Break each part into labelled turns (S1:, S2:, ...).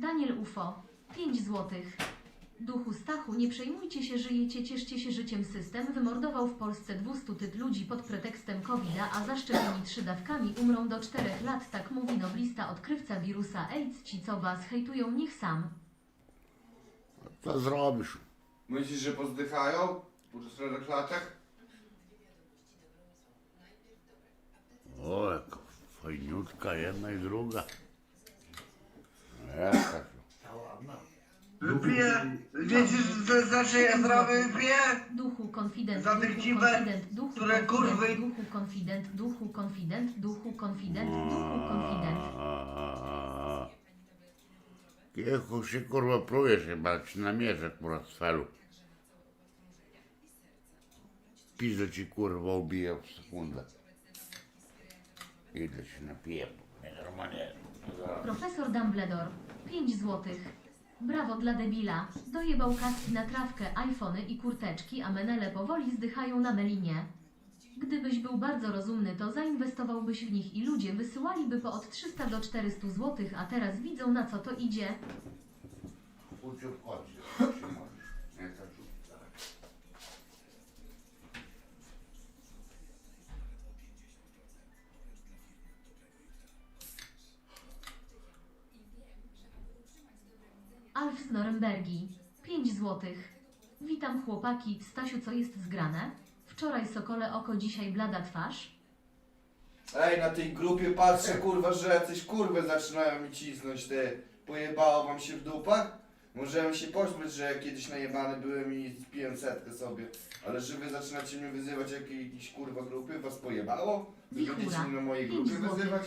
S1: Daniel UFO. 5 złotych. Duchu Stachu, nie przejmujcie się, żyjecie, cieszcie się życiem. System wymordował w Polsce 200 typ ludzi pod pretekstem covid a zaszczepieni trzy dawkami umrą do 4 lat. Tak mówi noblista odkrywca wirusa AIDS. Ci, co was hejtują, niech sam.
S2: Co zrobisz?
S3: Myślisz, że pozdychają po czterech latach?
S2: O, jaka fajniutka jedna i druga. Jaka to.
S4: Wypiję, wiecie, że znaczy ja zdrowy wypiję?
S1: Duchu konfident,
S4: Za
S1: duchu
S4: tych cibę,
S1: konfident, duchu
S4: które
S1: konfident,
S4: kurwy-
S1: duchu konfident, duchu konfident, duchu konfident, duchu konfident.
S2: Się kurwa plujesz chyba, jak ci namierzę kurwa z felu. Pizdę ci kurwa ubije w sekundę. Idę się napiję, bo mnie normalnie...
S1: Profesor Dumbledore. 5 złotych. Brawo dla debila. Dojebał kaski na trawkę, iPhony i kurteczki, a menele powoli zdychają na melinie. Gdybyś był bardzo rozumny, to zainwestowałbyś w nich i ludzie wysyłaliby po od 300 do 400 złotych, a teraz widzą na co to idzie.
S2: Uciu
S1: z Norymbergi. 5 złotych. Witam chłopaki. Stasiu, co jest zgrane? Wczoraj sokole oko, dzisiaj blada twarz.
S3: Ej, na tej grupie patrzę, kurwa, że jacyś kurwy zaczynają mi cisnąć, ty. Pojebało wam się w dupach? Możemy się pośmiać, że kiedyś najebany byłem i spiłem setkę sobie. Ale że wy zaczynacie mnie wyzywać jak jakiejś kurwa grupy? Was pojebało? Wy
S1: Wichura.
S3: będziecie mnie na mojej
S1: Pięć
S3: grupie
S1: złotych.
S3: wyzywać?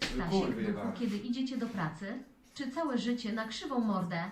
S3: Wy
S1: Stasiek,
S3: kurwy
S1: duchu,
S3: jebane.
S1: kiedy idziecie do pracy? Czy całe życie na krzywą mordę?